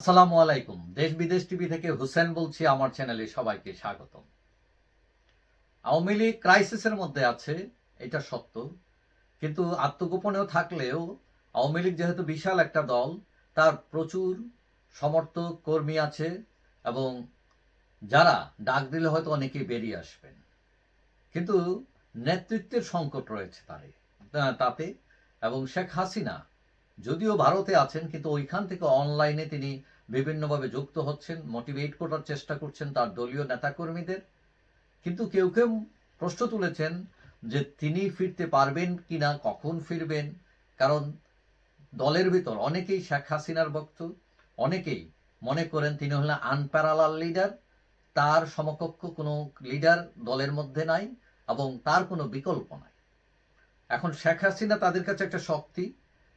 আসসালামু আলাইকুম। দেশ বিদেশ টিভি থেকে হুসেন বলছি, আমার চ্যানেলে সবাইকে স্বাগতম। আওয়ামী লীগ ক্রাইসিসের মধ্যে আছে, এটা সত্য। কিন্তু আত্মগোপনেও থাকলেও আওয়ামী লীগ যেহেতু বিশাল একটা দল, তার প্রচুর সমর্থক কর্মী আছে এবং যারা ডাক দিলে হয়তো অনেকেই বেরিয়ে আসবেন। কিন্তু নেতৃত্বের সংকট রয়েছে তারে তাতে এবং শেখ হাসিনা যদিও ভারতে আছেন, কিন্তু ওইখান থেকে অনলাইনে তিনি বিভিন্নভাবে যুক্ত হচ্ছেন মোটিভেট করার চেষ্টা করছেন তার দলীয় নেতাকর্মীদের। কিন্তু কেউ কেউ প্রশ্ন তুলেছেন যে তিনি ফিরতে পারবেন কিনা, কখন ফিরবেন? কারণ দলের ভিতর অনেকেই শেখ হাসিনার ভক্ত, অনেকেই মনে করেন তিনি হলেন আনপ্যারালাল লিডার তার সমকক্ষ কোনো লিডার দলের মধ্যে নাই এবং তার কোনো বিকল্প নাই। এখন শেখ হাসিনা তাদের কাছে একটা শক্তি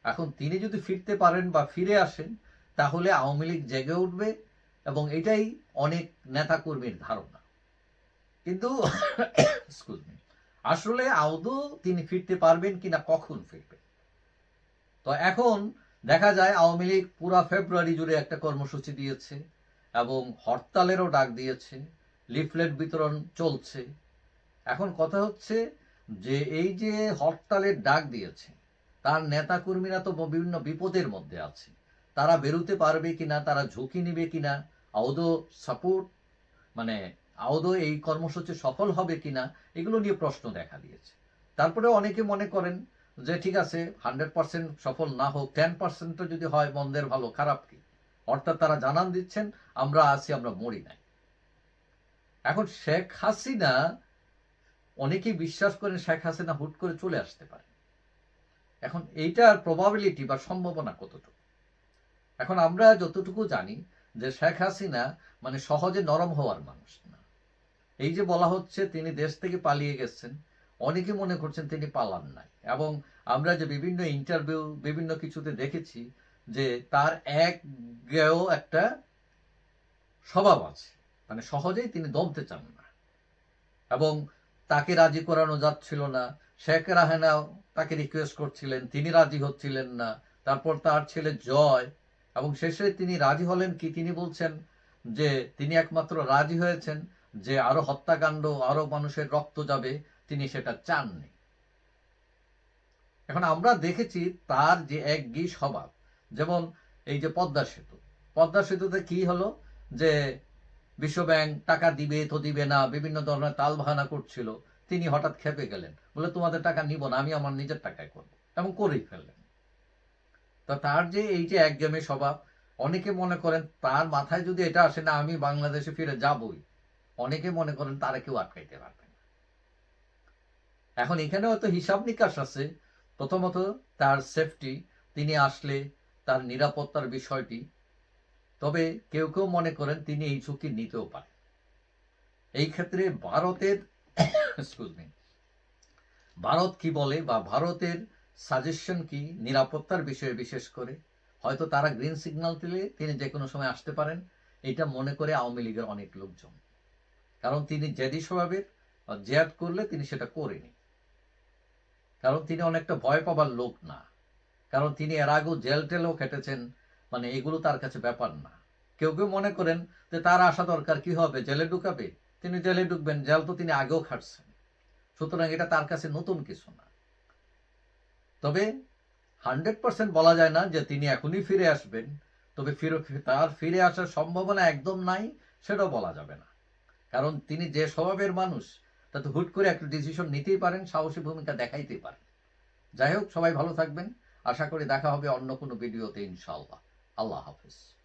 এখন তিনি যদি ফিরতে পারেন বা ফিরে আসেন, তাহলে আওয়ামী লীগ জেগে উঠবে এবং এটাই অনেক নেতাকর্মীর ধারণা। কিন্তু আসলে আদৌ তিনি ফিরতে পারবেন কিনা, কখন ফিরবেন তো এখন দেখা যায় আওয়ামী লীগ পুরা ফেব্রুয়ারি জুড়ে একটা কর্মসূচি দিয়েছে এবং হরতালেরও ডাক দিয়েছে, লিফলেট বিতরণ চলছে। এখন কথা হচ্ছে যে, এই যে হরতালের ডাক দিয়েছে তার নেতাকর্মীরা তো বিভিন্ন বিপদের মধ্যে আছে। তারা বেরোতে পারবে কিনা, তারা ঝুঁকি নেবে কিনা, আদৌ সাপোর্ট মানে আদৌ এই কর্মসূচি সফল হবে কিনা, এগুলো নিয়ে প্রশ্ন দেখা দিয়েছে। তারপরে অনেকে মনে করেন যে, ঠিক আছে হান্ড্রেড পার্সেন্ট সফল না হোক টেন পার্সেন্টও যদি হয়, মন্দের ভালো, খারাপ কি? অর্থাৎ তারা জানান দিচ্ছেন, আমরা আছি, আমরা মরি নাই। এখন শেখ হাসিনা, অনেকেই বিশ্বাস করেন শেখ হাসিনা হুট করে চলে আসতে পারে। এখন এইটার প্রবাবিলিটি বা সম্ভাবনা কতটুকু? এখন আমরা যতটুকু জানি যে শেখ হাসিনা মানে সহজে নরম হওয়ার মানুষ না। এই যে বলা হচ্ছে তিনি দেশ থেকে পালিয়ে গেছেন, অনেকে মনে করছেন তিনি পালান নাই। এবং আমরা যে বিভিন্ন ইন্টারভিউ বিভিন্ন কিছুতে দেখেছি যে তার এক গেও একটা স্বভাব আছে। মানে সহজেই তিনি দমতে চান না। এবং তাকে রাজি করানো যাচ্ছিল না। শেখ রাহেনাও তাকে রিকোয়েস্ট করছিলেন, তিনি রাজি হচ্ছিলেন না। তারপর তার ছেলে জয় এবং শেষে তিনি রাজি হলেন কি? তিনি বলছেন যে, তিনি একমাত্র রাজি হয়েছেন যে, আরও হত্যাকাণ্ড, আরও মানুষের রক্ত যাবে, তিনি সেটা চাননি। এখন আমরা দেখেছি তার যে একগি স্বভাব, যেমন এই যে পদ্মা সেতু। পদ্মা সেতুতে কি হলো? যে বিশ্বব্যাংক টাকা দিবে, তো দিবে না, বিভিন্ন ধরনের তাল বাহানা করছিল, তিনি হঠাৎ খেপে গেলেন। বলে, তোমাদের টাকা নিব না, আমি আমার নিজের টাকায় করব। এবং করেই ফেললেন। তো তার যে এই যে একগেমে স্বভাব, অনেকে মনে করেন তার মাথায় যদি এটা আসে, না, আমি বাংলাদেশে ফিরে যাবই। অনেকে মনে করেন তারা কেউ আটকাইতে পারবে না। এখন এখানে হয়তো হিসাব নিকাশ আছে। প্রথমত তার সেফটি তিনি আসলে তার নিরাপত্তার বিষয়টি তবে কেউ কেউ মনে করেন তিনি এই ঝুঁকি নিতেও পারেন। এই ক্ষেত্রে ভারতের ভারত কি বলে বা ভারতের সাজেশন কি, নিরাপত্তার বিষয়ে বিশেষ করে? হয়তো তারা গ্রিন সিগন্যাল দিলে তিনি যে কোনো সময় আসতে পারেন, এটা মনে করে আওয়ামী লীগের অনেক লোকজন। কারণ তিনি জেডি স্বভাবের জেদ করলে তিনি সেটা করেনি কারণ তিনি অনেকটা ভয় পাবার লোক না। কারণ তিনি এর আগেও জেল টেলও খেটেছেন মানে এগুলো তার কাছে ব্যাপার না। কেউ কেউ মনে করেন যে তার আসা দরকার কি হবে, জেলে ঢুকাবে? তিনি জেলে ঢুকবেন, জেল তো তিনি আগেও খাটছেন। সুতরাং এটা তার কাছে নতুন কিছু না। তবে হান্ড্রেড পার্সেন্ট বলা যায় না যে তিনি এখনই ফিরে আসবেন। তবে ফিরে তার ফিরে আসার সম্ভাবনা একদম নাই, সেটাও বলা যাবে না। কারণ তিনি যে স্বভাবের মানুষ, তাতে হুট করে একটা ডিসিশন নিতেই পারেন, সাহসী ভূমিকা দেখাইতেই পারেন। যাই হোক, সবাই ভালো থাকবেন। আশা করি দেখা হবে অন্য কোনো ভিডিওতে, ইনশাআল্লাহ। Allah Hafız.